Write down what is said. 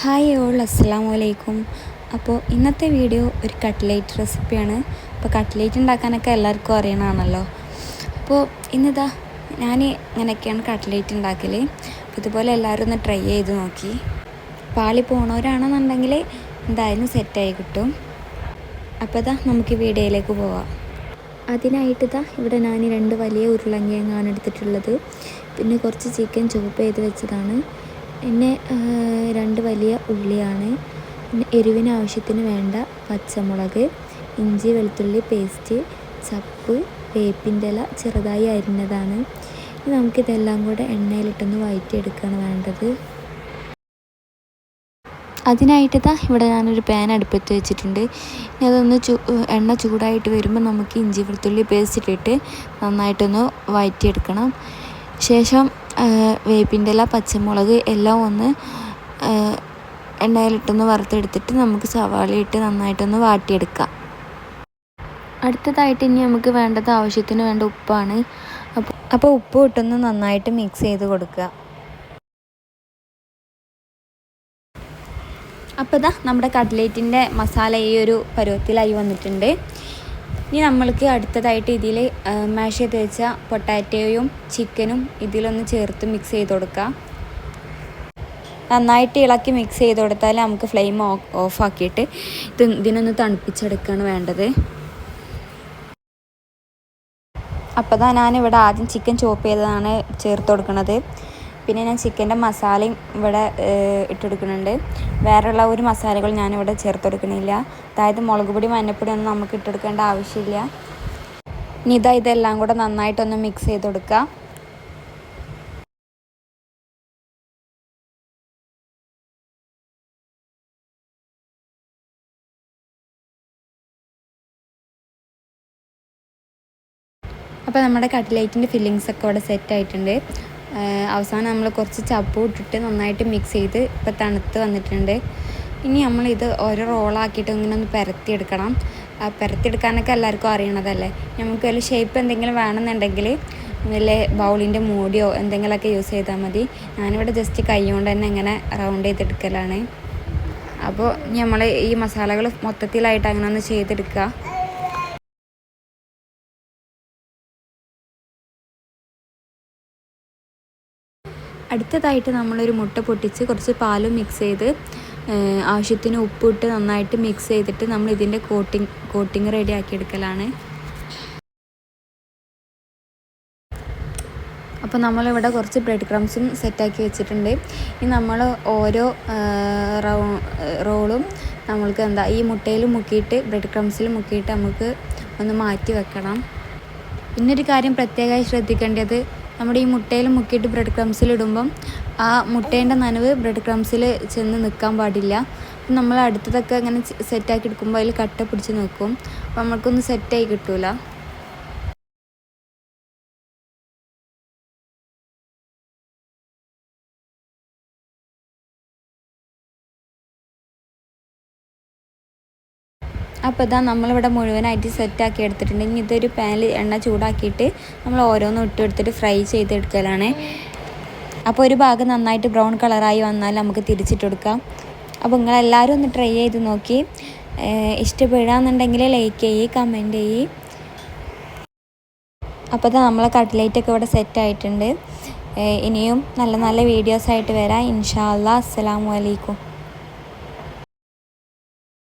Hi all അസ്സലാമു അലൈക്കും അപ്പോൾ ഇന്നത്തെ വീഡിയോ ഒരു കട്ട്ലേറ്റ് റെസിപ്പിയാണ് അപ്പോൾ കട്ട്ലേറ്റ് ഉണ്ടാക്കാനൊക്കെ എല്ലാവർക്കും അറിയണമാണല്ലോ അപ്പോൾ ഇന്നിതാ ഞാൻ ഇങ്ങനെയൊക്കെയാണ് കട്ട്ലേറ്റ് ഉണ്ടാക്കൽ അപ്പോൾ ഇതുപോലെ എല്ലാവരും ഒന്ന് ട്രൈ ചെയ്ത് നോക്കി. പാളി പോണവരാണെന്നുണ്ടെങ്കിൽ എന്തായാലും സെറ്റായി കിട്ടും. അപ്പോൾ ഇതാ നമുക്ക് വീഡിയോയിലേക്ക് പോവാം. അതിനായിട്ട് ഇതാ ഇവിടെ ഞാൻ രണ്ട് വലിയ ഉരുളങ്ങിയങ്ങാണ് എടുത്തിട്ടുള്ളത്. പിന്നെ കുറച്ച് ചിക്കൻ ചോപ്പ് ചെയ്ത് വെച്ചതാണ്. പിന്നെ രണ്ട് വലിയ ഉള്ളിയാണ്. പിന്നെ എരിവിന് ആവശ്യത്തിന് വേണ്ട പച്ചമുളക് ഇഞ്ചി വെളുത്തുള്ളി പേസ്റ്റ് ചപ്പ് വേപ്പിന്റെ ഇല ചെറുതായി അരിഞ്ഞതാണ്. ഇനി നമുക്കിതെല്ലാം കൂടെ എണ്ണയിലിട്ടൊന്ന് വഴറ്റിയെടുക്കുകയാണ് വേണ്ടത്. അതിനായിട്ട് ഇതാ ഇവിടെ ഞാനൊരു പാൻ അടുപ്പത്ത് വെച്ചിട്ടുണ്ട്. ഇനി അതൊന്ന് എണ്ണ ചൂടായിട്ട് വരുമ്പോൾ നമുക്ക് ഇഞ്ചി വെളുത്തുള്ളി പേസ്റ്റ് ഇട്ടിട്ട് നന്നായിട്ടൊന്ന് വഴറ്റിയെടുക്കണം ശേഷം വേപ്പിന്റെ ഇല പച്ചമുളക് എല്ലാം ഒന്ന് എണ്ണയിലിട്ടൊന്ന് വറുത്തെടുത്തിട്ട് നമുക്ക് സവാള ഇട്ട് നന്നായിട്ടൊന്ന് വാട്ടിയെടുക്കാം. അടുത്തതായിട്ട് ഇനി നമുക്ക് വേണ്ടത് ആവശ്യത്തിന് വേണ്ട ഉപ്പാണ്. അപ്പോൾ അപ്പോൾ ഉപ്പ് ഇട്ടൊന്ന് നന്നായിട്ട് മിക്സ് ചെയ്ത് കൊടുക്കുക. അപ്പോൾ ഇതാ നമ്മുടെ കട്ട്ലേറ്റിന്റെ മസാല ഈ ഒരു പരുവത്തിലായി വന്നിട്ടുണ്ട്. ഇനി നമ്മൾക്ക് അടുത്തതായിട്ട് ഇതിൽ മാഷ് ചെയ്ത് വെച്ച പൊട്ടാറ്റോയും ചിക്കനും ഇതിലൊന്ന് ചേർത്ത് മിക്സ് ചെയ്ത് കൊടുക്കാം. നന്നായിട്ട് ഇളക്കി മിക്സ് ചെയ്ത് കൊടുത്താൽ നമുക്ക് ഫ്ലെയിം ഓഫ് ആക്കിയിട്ട് ഇത് ഇതിനൊന്ന് തണുപ്പിച്ചെടുക്കുകയാണ് വേണ്ടത്. അപ്പോൾ തന്നെ ഞാനിവിടെ ആദ്യം ചിക്കൻ ചോപ്പ് ചെയ്തതാണ് ചേർത്ത് കൊടുക്കുന്നത് പിന്നെ ഞാൻ ചിക്കന്റെ മസാലയും ഇവിടെ ഇട്ടെടുക്കുന്നുണ്ട്. വേറെയുള്ള ഒരു മസാലകൾ ഞാനിവിടെ ചേർത്ത് കൊടുക്കണില്ല അതായത് മുളക് പൊടി മഞ്ഞപ്പൊടി ഒന്നും നമുക്ക് ഇട്ടെടുക്കേണ്ട ആവശ്യമില്ല. ഇനി ഇതാ ഇതെല്ലാം കൂടെ നന്നായിട്ടൊന്ന് മിക്സ് ചെയ്ത് കൊടുക്കുക അപ്പോൾ നമ്മുടെ കട്ട്ലേറ്റിന്റെ ഫില്ലിങ്സ് ഒക്കെ ഇവിടെ സെറ്റ് ആയിട്ടുണ്ട്. അവസാനം നമ്മൾ കുറച്ച് ചപ്പും ഇട്ടിട്ട് നന്നായിട്ട് മിക്സ് ചെയ്ത് ഇപ്പോൾ തണുത്ത് വന്നിട്ടുണ്ട്. ഇനി നമ്മളിത് ഓരോ റോളാക്കിയിട്ട് ഇങ്ങനെ ഒന്ന് പരത്തിയെടുക്കണം. പരത്തിയെടുക്കാനൊക്കെ എല്ലാവർക്കും അറിയണതല്ലേ? നമുക്ക് വല്ല ഷേപ്പ് എന്തെങ്കിലും വേണമെന്നുണ്ടെങ്കിൽ വല്ല ബൗളിന്റെ മൂടിയോ എന്തെങ്കിലുമൊക്കെ യൂസ് ചെയ്താൽ മതി. ഞാനിവിടെ ജസ്റ്റ് കൈ കൊണ്ട് തന്നെ ഇങ്ങനെ റൗണ്ട് ചെയ്തെടുക്കലാണ്. അപ്പോൾ നമ്മൾ ഈ മസാലകൾ മൊത്തത്തിലായിട്ട് അങ്ങനെ ഒന്ന് ചെയ്തെടുക്കുക. അടുത്തതായിട്ട് നമ്മളൊരു മുട്ട പൊട്ടിച്ച് കുറച്ച് പാലും മിക്സ് ചെയ്ത് ആവശ്യത്തിന് ഉപ്പിട്ട് നന്നായിട്ട് മിക്സ് ചെയ്തിട്ട് നമ്മൾ ഇതിന്റെ കോട്ടിങ് കോട്ടിങ് റെഡി ആക്കി എടുക്കലാണ്. അപ്പോൾ നമ്മളിവിടെ കുറച്ച് ബ്രെഡ് ക്രംസും സെറ്റാക്കി വെച്ചിട്ടുണ്ട്. ഇനി നമ്മൾ ഓരോ റോളും നമ്മൾക്ക് എന്താ ഈ മുട്ടയിൽ മുക്കിയിട്ട് ബ്രെഡ് ക്രംസിൽ മുക്കിയിട്ട് നമുക്ക് ഒന്ന് മാറ്റി വെക്കണം. പിന്നൊരു കാര്യം പ്രത്യേകമായി ശ്രദ്ധിക്കേണ്ടത് നമ്മുടെ ഈ മുട്ടയിൽ മുക്കിയിട്ട് ബ്രെഡ് ക്രംസിൽ ഇടുമ്പം ആ മുട്ടേന്റെ നനവ് ബ്രെഡ് ക്രംസിൽ ചെന്ന് നിൽക്കാൻ പാടില്ല. അപ്പം നമ്മൾ അടുത്തതൊക്കെ അങ്ങനെ സെറ്റാക്കി എടുക്കുമ്പോൾ അതിൽ കട്ട പിടിച്ച് നിൽക്കും അപ്പം നമുക്കൊന്നും സെറ്റായി കിട്ടൂല. അപ്പോൾ ഇതാ നമ്മളിവിടെ മുഴുവനായിട്ട് സെറ്റാക്കി എടുത്തിട്ടുണ്ട്. ഇനി ഇതൊരു പാനിൽ എണ്ണ ചൂടാക്കിയിട്ട് നമ്മൾ ഓരോന്നും ഇട്ട് എടുത്തിട്ട് ഫ്രൈ ചെയ്തെടുക്കലാണ് അപ്പോൾ ഒരു ഭാഗം നന്നായിട്ട് ബ്രൗൺ കളറായി വന്നാൽ നമുക്ക് തിരിച്ചിട്ട് കൊടുക്കാം. അപ്പോൾ നിങ്ങളെല്ലാവരും ഒന്ന് ട്രൈ ചെയ്ത് നോക്കി. ഇഷ്ടപ്പെടാന്നുണ്ടെങ്കിൽ ലൈക്ക് ചെയ്യ് കമന്റ് ചെയ്യ്. അപ്പോൾ ഇതാ നമ്മളെ കട്ട്ലേറ്റൊക്കെ ഇവിടെ സെറ്റ് ആയിട്ടുണ്ട്. ഇനിയും നല്ല നല്ല വീഡിയോസായിട്ട് വരാം. ഇൻഷാ അല്ലാ അസ്സലാമു അലൈക്കും.